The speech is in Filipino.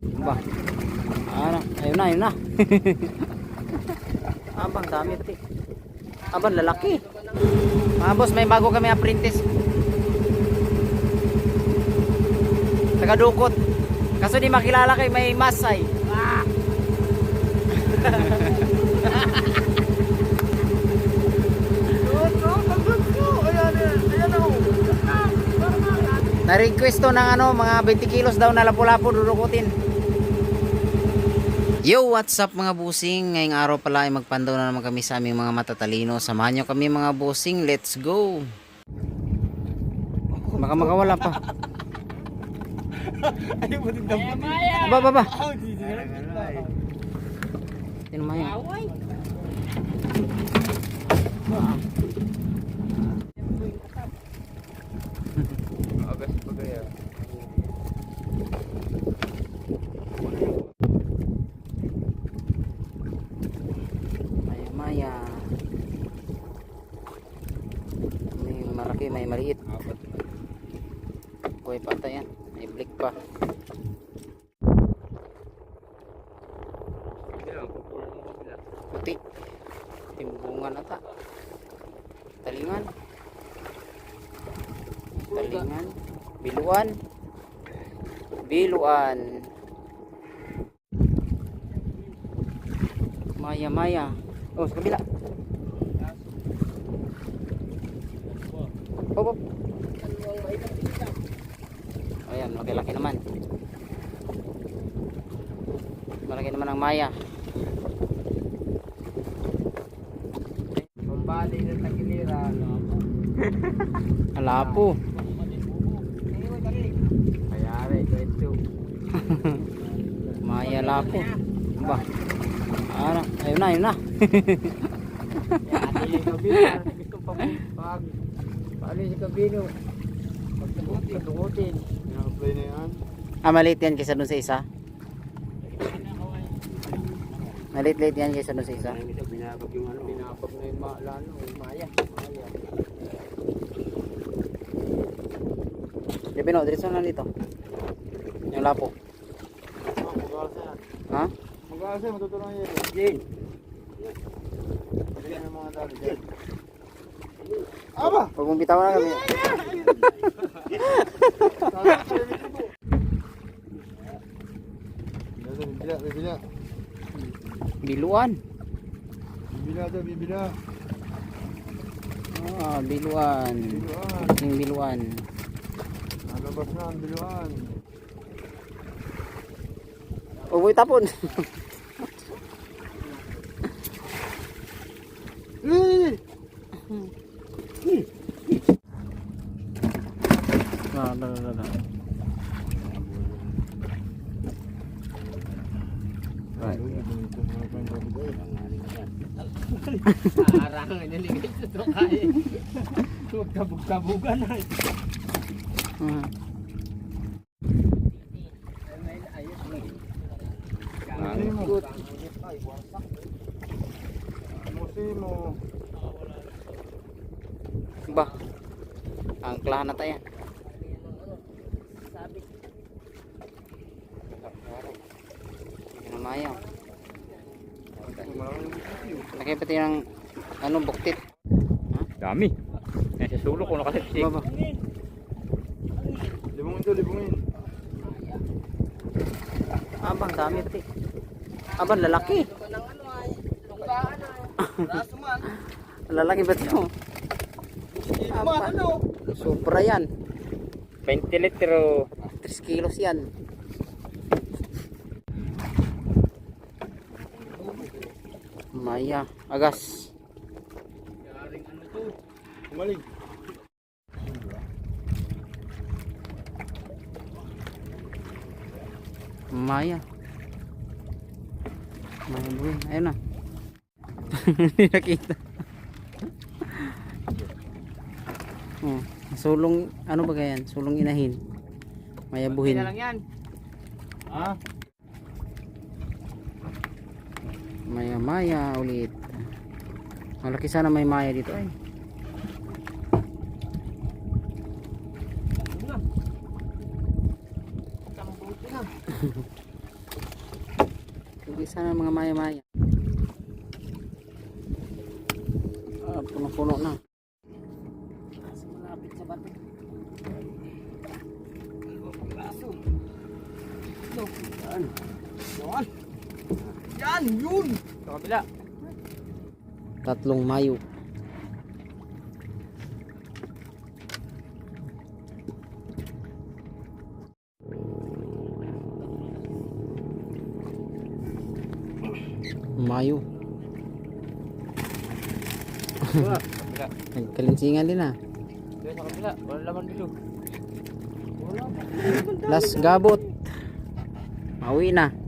Ba? Ano? Ayun na, ayun na. Abang dami pati. Abang lalaki. Mga boss, may bago kami apprentice. Taga-dukot. Kaso di makilala kay may masay. Ah! Na-request to ng ano, mga 20 kilos daw na lapu-lapu dudukutin. Yo, what's up mga busing? Ngayong araw pala ay magpandaw na naman kami sa aming mga matatalino. Samahan nyo kami mga busing. Let's go! Baka makawala pa. Ayaw mo din daw. Aba, aba, aba. Oh, di sila. Yan maya. Agas pa kaya. Maya. May malaki, may maliit. Buhay pa yan. May blick pa. Sila. Puti. Timbungan ata. Talingan. Talingan. Biluan. Biluan. Maya, maya. Oh, sa kabila. Hop, hop. Ayan, malaki-laki naman. Malaki naman ang maya. Kumbali na tagilira. Alapo. Kayari, kwento. Maya lapo. Ba. Ano? Ayun na, ayun na. Paano si kabino? Pagtukutin. Pinaplay na yan. Ah, maliit yan kaysa dun sa isa. Maliit-liit yan kaysa dun sa isa. Binabag yung ano. Binabag na yung ma- lalo. Yung maya. Maya. Di Pino, diretso na dito. Yung lapo. Ah, mag-aalsa Mag-aalsa, matutulungan niya. Jane. Pagyan ng mga dali dyan. Aba! Mong bitawan na kami. Bibila, bibila. Biluan. Bibila daw, bibila. Ah, biluan. Biluan. Yung biluan. Nalabas na ang biluan. Huwag mo itapon. Eh! Ah, da, da, da. Arangan niya ligay sa tukay. Kabug-kabugan na. Hmm. Good. Musimo. Ba. Ang klahan na tayo. Maya. Laki pati ng ano, buktit. Dami. Nasa sulo ko nakalipsik. Ba ba? Libungin to, libungin. Abang dami pati. Abang lalaki. lalaki ba Abang. Sobra yan. 20 litro. 3 kilos yan. Maya, agas. Umalig. Maya. Maya buhay. Ayun na. Hindi nakita. Oh, sulong, ano ba yan? Sulong inahin. Maya buhin. yan. Ha? Maya maya ulit. Malaki sana may maya dito ay. Hindi sana mga maya-maya. Ah, puno-puno na. Yan. Yan. Yan, yun. Sa kabila. Tatlong mayo. Mayo. Nagkalinsingan din ah. Sa kabila. Wala laman bilog. Last gabot. Maui na.